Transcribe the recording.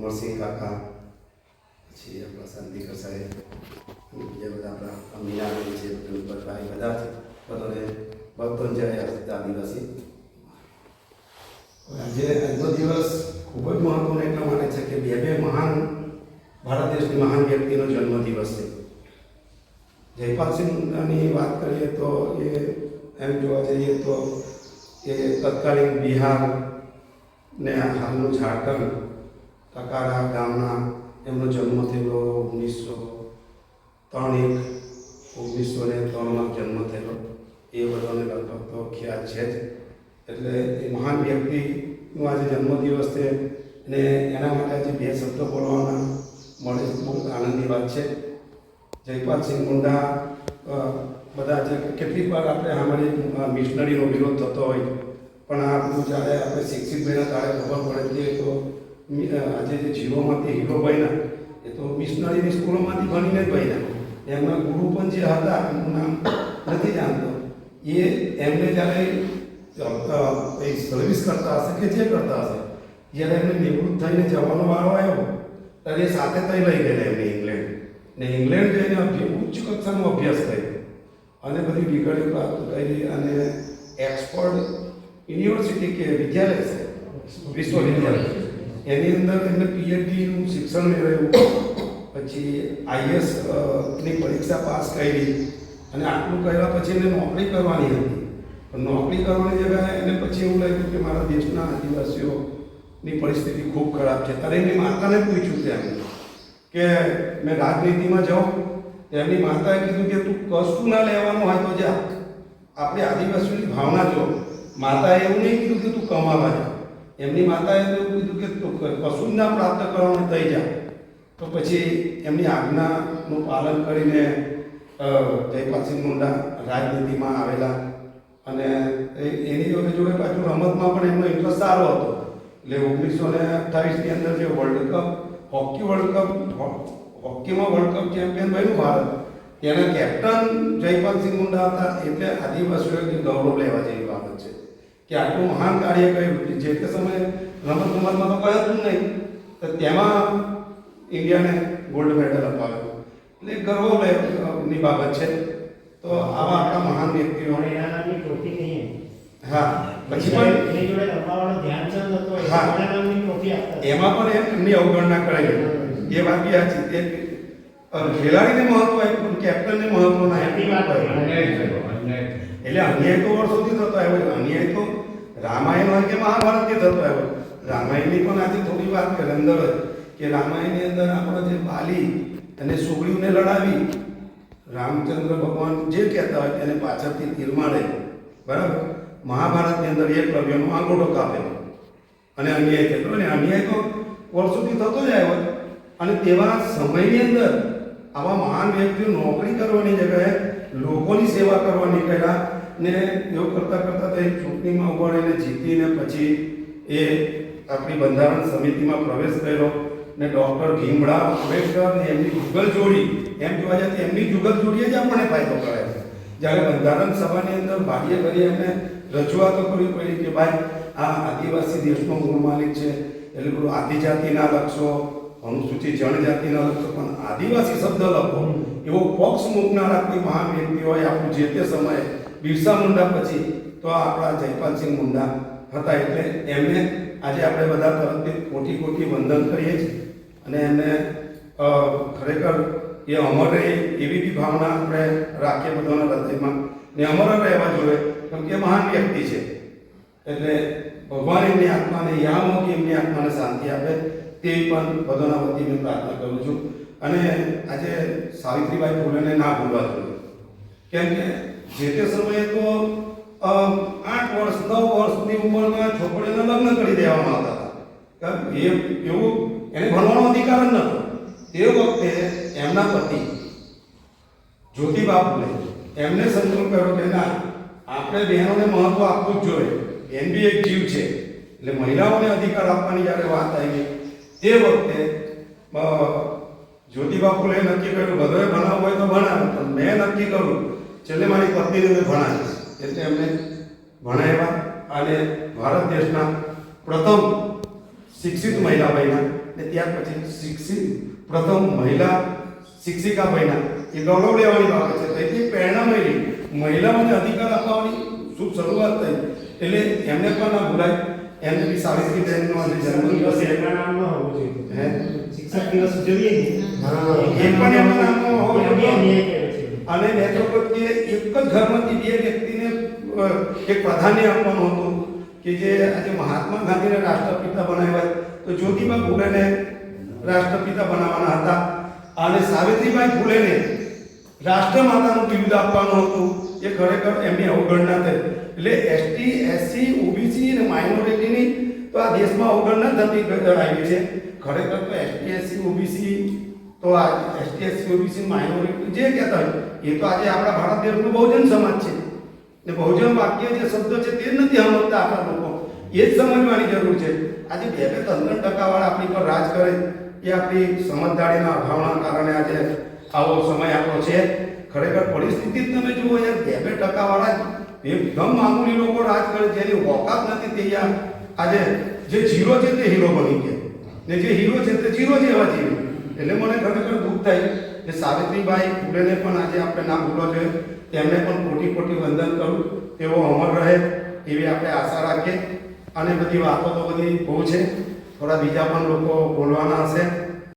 અમરસિંહ કાકા, પછી આપણા શાંતિકર સાહેબ, અને બધા આપણા મીનાબેન છે ભાઈ બધા છે. બધાને ભક્તોને જય આદિવાસી. આજે આજનો દિવસ ખૂબ જ મહત્વનો એટલા માટે છે કે બે બે મહાન ભારત દેશની મહાન વ્યક્તિનો જન્મદિવસ છે. જયપાલસિંહની વાત કરીએ તો એ એમ જોવા જઈએ તો એ તત્કાલીન બિહાર ને હાલનું ઝારખંડ ટકારા ગામના એમનો જન્મ થયેલો ઓગણીસો ત્રણ એક ઓગણીસો ને ત્રણમાં જન્મ થયેલો એ બધાને લગભગ તો ખ્યાલ છે જ એટલે એ મહાન વ્યક્તિનો આજે જન્મદિવસ છે અને એના માટે આજે બે શબ્દો બોલવાના મળે છે બહુ આનંદની વાત છે જયપાલસિંહ મુંડા અ, બધા જે કેટલીક વાર આપણે સાંભળીએ મિશનરીનો વિરોધ થતો હોય પણ આ બધું જ્યારે આપણે શિક્ષિત બન્યા ત્યારે ખબર પડે કે એ તો મિ- અ, આજે જે જીરોમાંથી હીરો બન્યા, એ તો મિશનરીની સ્કૂલોમાંથી ભણીને જ બન્યા. એમના ગુરુ પણ જે હતા, એમનું નામ નથી જાણતો. એ એમને જ્યારે સર્વિસ કરતા હશે કે જે કરતા હશે, જ્યારે એમને નિવૃત્ત થઈને જવાનો વારો આવ્યો, ત્યારે એ સાથે તઈ લઈ ગયેલા એમને ઇંગ્લેન્ડ ને ઇંગ્લેન્ડ જઈને ઉચ્ચ કક્ષાનો અભ્યાસ થયો અને બધી ડિગ્રી પ્રાપ્ત કરી અને એક્સપર્ટ યુનિવર્સિટી કે વિદ્યાલય છે, વિશ્વવિદ્યાલય એની અંદર એમને પીએચડીનું શિક્ષણ મેળવ્યું પછી આઈએસની પરીક્ષા પાસ કરી અને આટલું કર્યા પછી એને નોકરી કરવાની હતી. પણ નોકરી કરવાની જગ્યાએ એને પછી એવું લાગ્યું કે મારા દેશના આદિવાસીઓની પરિસ્થિતિ ખૂબ ખરાબ છે. ત્યારે એમની માતાને પૂછ્યું ત્યાં કે મેં રાજનીતિમાં જાઉં. એમની માતાએ કીધું કે તું કશું ના લેવાનું હોય તો જા. આપણે આદિવાસીઓની ભાવના જો. માતાએ એવું નહીં કીધું કે તું કમાવા જા. એમની માતાએ તો એવું કીધું કે કશું ના પ્રાપ્ત કરવાનું થઈ જાય તો પછી એમની આજ્ઞાનું પાલન કરીને જયપાલસિંહ મુંડા રાજનીતિમાં આવેલા. અને એની જોડે જોડે પાછું રમતમાં પણ એમનો ઇન્ટરેસ્ટ સારો હતો. એટલે ઓગણીસો ને અઠ્ઠાવીસની અંદર જે world cup hockey world cup હોકીમાં world cup champion બન્યું ભારત. તેના કેપ્ટન જયપાલસિંહ મુંડા હતા. એટલે આદિવાસીઓએ ગૌરવ લેવા જેવી બાબત છે. કે આટલું મહાન કાર્ય કર્યું જે તે સમયે રમત ગમતમાં તો કહ્યું જ નહીં તો તેમાં ઇન્ડિયાને ગોલ્ડ મેડલ અપાવ્યો. એટલે ગર્વની બાબત છે. તો આવા આટલા મહાન વ્યક્તિઓ અને નામની ટ્રોફી નહીં હા પછી પણ હા. એમાં પણ એમ- એમની અવગણના કરાઈ એ વાત બી છે ખેલાડીને મહત્વ આપ્યું કેપ્ટનને મહત્વ ના. આપ્યું એટલે અન્યાય તો વર્ષોથી થતો આવ્યો અન્યાય તો રામાયણ હોય કે મહાભારતથી થતો આવ્યો રામાયણની પણ આજે થોડી વાત કરે, અંદર જ, કે રામાયણની અંદર આપણે જે બાલી અને સુગ્રીવને લડાવી, રામચંદ્ર ભગવાન જે કહેતા હોય એને પાછળથી તીર મારે બરાબર? મહાભારતની અંદર એક એકલવ્યનો આંગોઠો કાપેલો અને અન્યાય થતો અને અન્યાય તો વર્ષોથી થતો જ આવ્યો અને તેવા સમયની અંદર આવા મહાન વ્યક્તિઓ નોકરી કરવાની જગ્યાએ લોકોની સેવા કરવા નીકળ્યા ને એવું કરતાં કરતાં તે ચૂંટણીમાં ઊભો રહીને જીતીને પછી એ આપણી બંધારણ સમિતિમાં પ્રવેશ કર્યો ને ડૉક્ટર ભીમરાવ આંબેડકર ને એમની જુગલ જોડી, એમ જોવા જાય તો એમની જુગલ જોડીએ જ આપણને ફાયદો કરે છે. જ્યારે બંધારણ સભાની અંદર ભાગ્ય કરી એમને રજૂઆતો કરવી પડી કે ભાઈ, આ આદિવાસી દેશનો મૂળ માલિક છે, એટલે પેલું આદિજાતિના લક્ષો, અનુસૂચિત જનજાતિના લક્ષો, પણ આદિવાસી શબ્દ લખો. એવો પક્ષ મૂકનારા કોઈ મહાન વ્યક્તિ હોય, આપણું જે તે સમયે બિરસા મુંડા પછી તો આપણા જયપાલસિંહ મુંડા હતા એટલે એમને આજે આપણે બધા તરફથી કોટી કોટી વંદન કરીએ છીએ. અને એમને ખરેખર એ અમર રહે એવી બી ભાવના આપણે રાખીએ બધાના હૃદયમાં. ને અમર રહેવા જોઈએ, કેમ કે મહાન વ્યક્તિ છે. એટલે ભગવાન એમની આત્માને યામોકી એમની આત્માને શાંતિ આપે તેવી પણ બધાના વતી મેં પ્રાર્થના કરું છું. અને આજે સાવિત્રીબાઈ ફૂલેને ના ભૂલવા જોઈએ. કેમ કે જે તે સમયે તો આઠ વર્ષ નવ વર્ષની ઉંમરમાં છોકરીઓને લગ્ન કરી દેવામાં આવતા હતા. એ એવું એને ભણવાનો અધિકાર જ નહોતો. તે વખતે એમના પતિ જ્યોતિબાપુને એમને સંકલ્પ કર્યો કે ના આપણે બહેનોને મહત્વ આપવું જ જોઈએ. એમ બી એક જીવ છે. એટલે મહિલાઓને અધિકાર આપવાની જ્યારે વાત આવી તે વખતે અ, નક્કી કર્યું બધોએ ભણાવવું હોય તો ભણાવે પણ મેં નક્કી કર્યું છેલ્લે મારી પત્નીને મેં ભણાવીશ એટલે એમને ભણાવ્યા અને ભારત દેશના પ્રથમ શિક્ષિત મહિલા બન્યા અને ત્યાર પછી શિક્ષિત પ્રથમ મહિલા શિક્ષિકા બન્યા. એ ગૌરવ લેવાની બાબત છે. તેથી પ્રેરણા મળી. મહિલાઓને અધિકાર આપવાની શું શરૂઆત થઈ. એટલે એમને પણ ના ભૂલાય. એમને બી સાવિત્રીબેનનો આજે જન્મ દિવસ એમના નામનો હોવો જોઈએ. હે? શિક્ષક દિવસ જોઈએ ને. હા, એ પણ એમના નામનો હોવો જોઈએ. અને નેત્રોપતિએ એક જ ધર્મથી બે વ્યક્તિને એક પ્રાધાન્ય આપવાનું હતું કે જે આજે મહાત્મા ગાંધીને રાષ્ટ્રપિતા બનાવ્યા. તો જ્યોતિબા ફૂલેને રાષ્ટ્રપિતા બનાવવાના હતા. અને સાવિત્રીબાઈ ફૂલેને રાષ્ટ્રમાતાનું બિરુદ આપવાનું હતું. એ ખરેખર એમની અવગણના થઈ. એટલે એસટી, એસસી, ઓબીસી અને માઇનોરિટીની તો આ દેશમાં અવગણના થતી આવી છે ખરેખર તો એસટી, એસસી, ઓબીસી તો આ એસટી એસસી ઓબીસી માઇનોરિટી જે કહેતા હોય, એ તો આજે આપણા ભારત દેશનો બહુજન સમાજ છે. ને બહુજન વાક્ય જે શબ્દ છે તે નથી સમજતા આપણા લોકો. એ જ સમજવાની જરૂર છે. આજે બે બે ત્રણ ત્રણ ટકાવાળા આપણી પર રાજ કરે એ આપણી સમજદારીના અભાવના કારણે આજે આવો સમય આપણો છે. ખરેખર પરિસ્થિતિ તમે જુઓ યાર, બે બે ટકાવાળા એકદમ મામૂલી લોકો રાજ કરે જેની ઓકાત નથી તે આજે જે ઝીરો છે તે હીરો બની ગયા. ને જે હીરો છે તે ઝીરો જેવા જીવે. એટલે મને ખરેખર દુઃખ થાય કે સાવિત્રીબાઈ ફૂલેને પણ આજે આપણે ના ભૂલો જોઈએ તેમને પણ કોટી કોટી વંદન કરું. તેઓ અમર રહે એવી આપણે આશા રાખીએ. અને બધી વાતો તો બધી બહુ છે. થોડા બીજા પણ લોકો બોલવાના હશે.